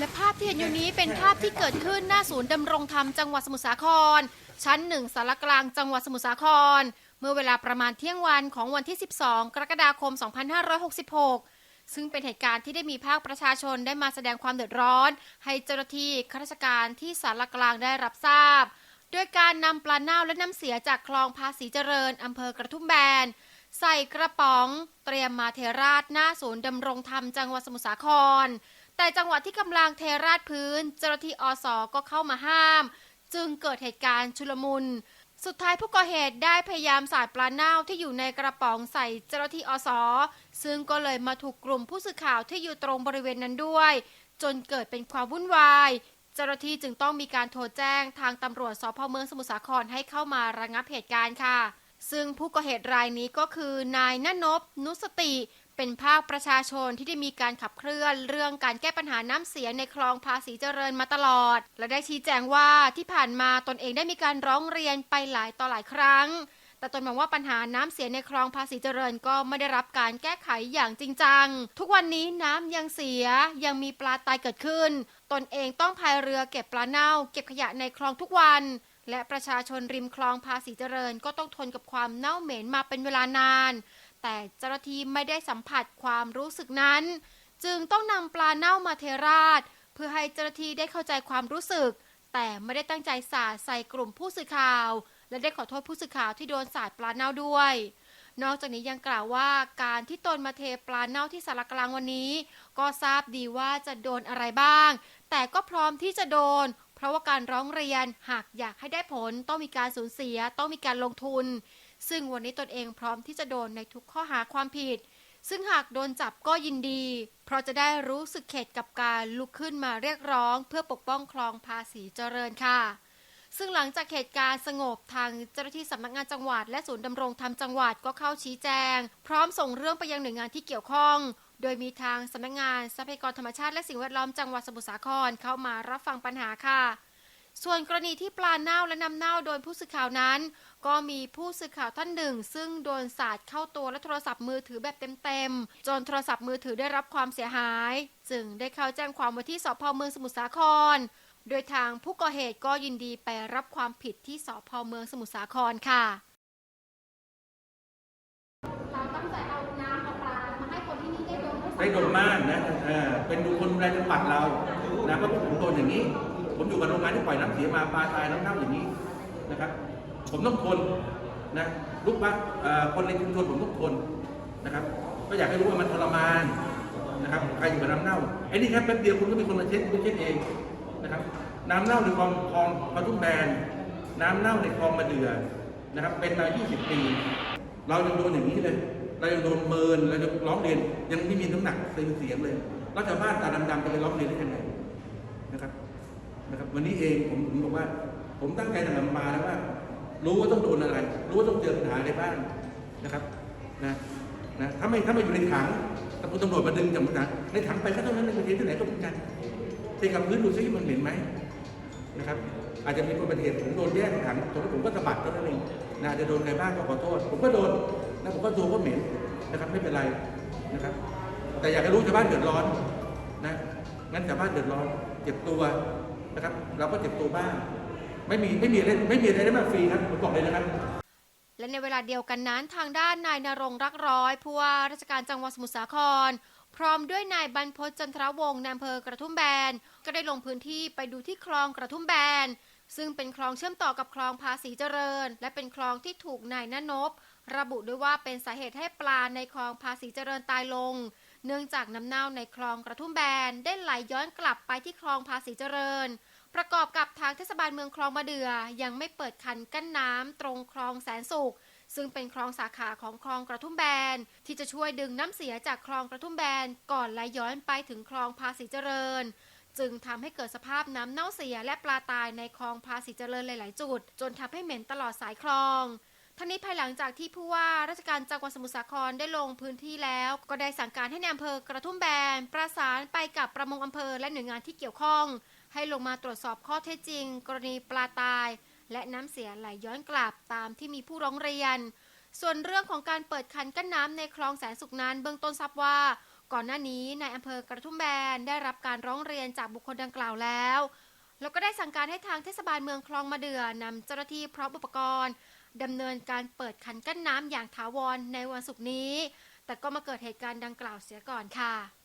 และภาพที่เห็นอยู่นี้เป็นภาพที่เกิดขึ้นหน้าศูนย์ดำรงธรรมจังหวัดสมุทรสาคร ชั้นหนึ่งสารกลางจังหวัดสมุทรสาคร เมื่อเวลาประมาณเที่ยงวันของวันที่ 12 กรกฎาคม 2566 ซึ่งเป็นเหตุการณ์ที่ได้มีภาคประชาชนได้มาแสดงความเดือดร้อน ให้เจ้าหน้าที่ข้าราชการที่สารกลางได้รับทราบด้วยการนำปลาเน่าและน้ำเสียจากคลองภาษีเจริญอำเภอกระทุ่มแบนใส่กระป๋อง เตรียมมาเทราดหน้าศูนย์ดำรงธรรมจังหวัดสมุทรสาคร แต่จังหวะที่กำลังเทราดพื้น เจ้าหน้าที่อสก็เข้ามาห้าม จึงเกิดเหตุการณ์ชุลมุน สุดท้ายผู้ก่อเหตุได้พยายามสาดปลาเน่าที่อยู่ในกระป๋องใส่เจ้าหน้าที่อสซึ่งก็เลยมาถูกกลุ่มผู้สื่อข่าวที่อยู่ตรงบริเวณนั้นด้วย จนเกิดเป็นความวุ่นวายเจ้าหน้าที่จึงต้องมีการโทรแจ้งทางตำรวจสพเมืองสมุทรสาครให้เข้ามาระงับเหตุการณ์ค่ะ ซึ่งผู้ก่อเหตุรายนี้ก็คือนายนนบนุสติ เป็นภาคประชาชนที่ได้มีการขับเคลื่อนเรื่องการแก้ปัญหาน้ำเสียในคลองภาษีเจริญมาตลอด และได้ชี้แจงว่าที่ผ่านมาตนเองได้มีการร้องเรียนไปหลายต่อหลายครั้ง แต่ตนมองว่าปัญหาน้ำเสียในคลองภาษีเจริญก็ไม่ได้รับการแก้ไขอย่างจริงจัง ทุกวันนี้น้ำยังเสียยังมีปลาตายเกิดขึ้น ตนเองต้องพายเรือเก็บปลาเน่า เก็บขยะในคลองทุกวันและประชาชนริมคลองภาษีเจริญก็ต้องทนกับความเน่าเหม็นมาเป็นเวลานาน แต่เจ้าหน้าที่ไม่ได้สัมผัสความรู้สึกนั้น จึงต้องนำปลาเน่ามาเทราดเพื่อให้เจ้าหน้าที่ได้เข้าใจความรู้สึก แต่ไม่ได้ตั้งใจสาดใส่กลุ่มผู้สื่อข่าว และได้ขอโทษผู้สื่อข่าวที่โดนสาดปลาเน่าด้วย นอกจากนี้ยังกล่าวว่าการที่ตนมาเทปลาเน่าที่สารกลางวันนี้ ก็ทราบดีว่าจะโดนอะไรบ้าง แต่ก็พร้อมที่จะโดน เพราะว่าการร้องเรียนหากอยากให้ได้ผลต้องมีการสูญเสียต้องมีการลงทุน ซึ่งวันนี้ตนเองพร้อมที่จะโดนในทุกข้อหาความผิด ซึ่งหากโดนจับก็ยินดี เพราะจะได้รู้สึกเข็ดกับการลุกขึ้นมาเรียกร้อง เพื่อปกป้องคลองภาษีเจริญค่ะ ซึ่งหลังจากเหตุการณ์สงบทางเจ้าหน้าที่สำนักงานจังหวัด และศูนย์ดำรงธรรมจังหวัดก็เข้าชี้แจง พร้อมส่งเรื่องไปยังหน่วยงานที่เกี่ยวข้องโดยมีทางสำนักงานทรัพยากรธรรมชาติและสิ่งแวดล้อมจังหวัดสมุทรสาครเข้ามารับฟังปัญหาค่ะ ส่วนกรณีที่ปลาเน่าและน้ำเน่าโดยผู้สื่อข่าวนั้น ก็มีผู้สื่อข่าวท่านหนึ่ง ซึ่งโดนสาดเข้าตัวและโทรศัพท์มือถือแบบเต็มๆ จนโทรศัพท์มือถือได้รับความเสียหาย จึงได้เข้าแจ้งความไว้ที่สพเมืองสมุทรสาคร โดยทางผู้ก่อเหตุก็ยินดีไปรับความผิดที่สพเมืองสมุทรสาครค่ะเราตั้งใจเอาน้ำเอาปลามาให้คนที่นี่ได้ดมได้ดมม่านนะเออเป็นบุคคลดูแลจังหวัดเรานะเพราะผมโดนอย่างนี้ ผมอยู่กับโรงงานที่ปล่อยน้ำเสียมาปลาตายน้ำเน่าอย่างนี้นะครับ ผมต้องทนนะลูกบ้านคนในชุมชนผมต้องทนนะครับ ก็อยากให้รู้ว่ามันทรมานนะครับใครอยู่กับน้ำเน่าไอ้นี่แค่แป๊บเดียวคุณก็มีคนมาเช็ดคุณเช็ดเองนะครับน้ำเน่าในคลองคลองปทุมแบนน้ำเน่าในคลองมะเดือนะครับ เป็นมา 20 ปี เรายังโดนอย่างนี้เลย เรายังโดนเมินเรายังร้องเรียนยังไม่มีน้ำหนักเสียงเสียงเลยแล้วชาวบ้านตาดำๆจะไปร้องเรียนได้ยังไงนะครับนะครับ วันนี้เองผมผมบอกว่า ผมตั้งใจทำมาแล้วว่า รู้ว่าต้องโดนอะไร รู้ว่าต้องเจอปัญหาอะไรบ้างนะครับนะนะถ้าไม่ถ้าไม่อยู่ในถังตำรวจตำรวจมาดึงจากถังในถังไปก็เท่านั้นในประเทศที่ไหนก็เหมือนกันเทกับพื้นดูซิมันเห็นไหมนะครับ อาจจะมีคนป็นเหตุผมโดนแยกถังตรงนั้นผมก็สะบัดเท่านั้นเองนะจจะโดนใครบ้างก็ขอโทษ ผมก็โดนนะผมก็ตัวก็เหม็นนะครับไม่เป็นไรนะครับ แต่อยากให้รู้ชาวบ้านเดือดร้อนนะงั้นชาวบ้านเดือดร้อนเจ็บตัว นะครับ เราก็เจ็บตัวบ้าง ไม่มีไม่มีอะไรไม่มีอะไรได้มาฟรีครับผมบอกเลยนะครับและในเวลาเดียวกันนั้นทางด้านนายนรงรักร้อยผู้ว่าราชการจังหวัดสมุทรสาคร พร้อมด้วยนายบรรพตจันทรวงศ์ในอำเภอกระทุ่มแบน ก็ได้ลงพื้นที่ไปดูที่คลองกระทุ่มแบน ซึ่งเป็นคลองเชื่อมต่อกับคลองภาษีเจริญ และเป็นคลองที่ถูกนายนนบ ระบุด้วยว่าเป็นสาเหตุให้ปลาในคลองภาษีเจริญตายลง เนื่องจากน้ำเน่าในคลองกระทุ่มแบนได้ไหลย้อนกลับไปที่คลองภาษีเจริญ ประกอบกับทางเทศบาลเมืองคลองมะเดือ ยังไม่เปิดคันกั้นน้ำตรงคลองแสนสุขซึ่งเป็นคลองสาขาของคลองกระทุ่มแบน ที่จะช่วยดึงน้ำเสียจากคลองกระทุ่มแบน ก่อนไหลย้อนไปถึงคลองภาษีเจริญ จึงทำให้เกิดสภาพน้ำเน่าเสียและปลาตายในคลองภาษีเจริญหลาย ๆ จุด จนทำให้เหม็นตลอดสายคลอง ทั้งนี้ภายหลังจากที่ผู้ว่าราชการจังหวัดสมุทรสาครได้ลงพื้นที่แล้ว ก็ได้สั่งการให้ในอำเภอกระทุ่มแบนประสานไปกับประมงอำเภอและหน่วยงานที่เกี่ยวข้อง ให้ลงมาตรวจสอบข้อเท็จจริง กรณีปลาตาย และน้ำเสียไหลย้อนกลับตามที่มีผู้ร้องเรียน ส่วนเรื่องของการเปิดคันกั้นน้ำในคลองแสนสุขนั้นเบื้องต้นทราบว่า ก่อนหน้านี้ในายอำเภอกระทุ่มแบนได้รับการร้องเรียนจากบุคคลดังกล่าวแล้ว แล้วก็ได้สั่งการให้ทางเทศบาลเมืองคลองมะเดื่อนำเจ้าหน้าที่พร้อมอุปกรณ์ดำเนินการเปิดคันกั้นน้ำอย่างถาวรในวันศุกร์นี้ แต่ก็มาเกิดเหตุการณ์ดังกล่าวเสียก่อนค่ะ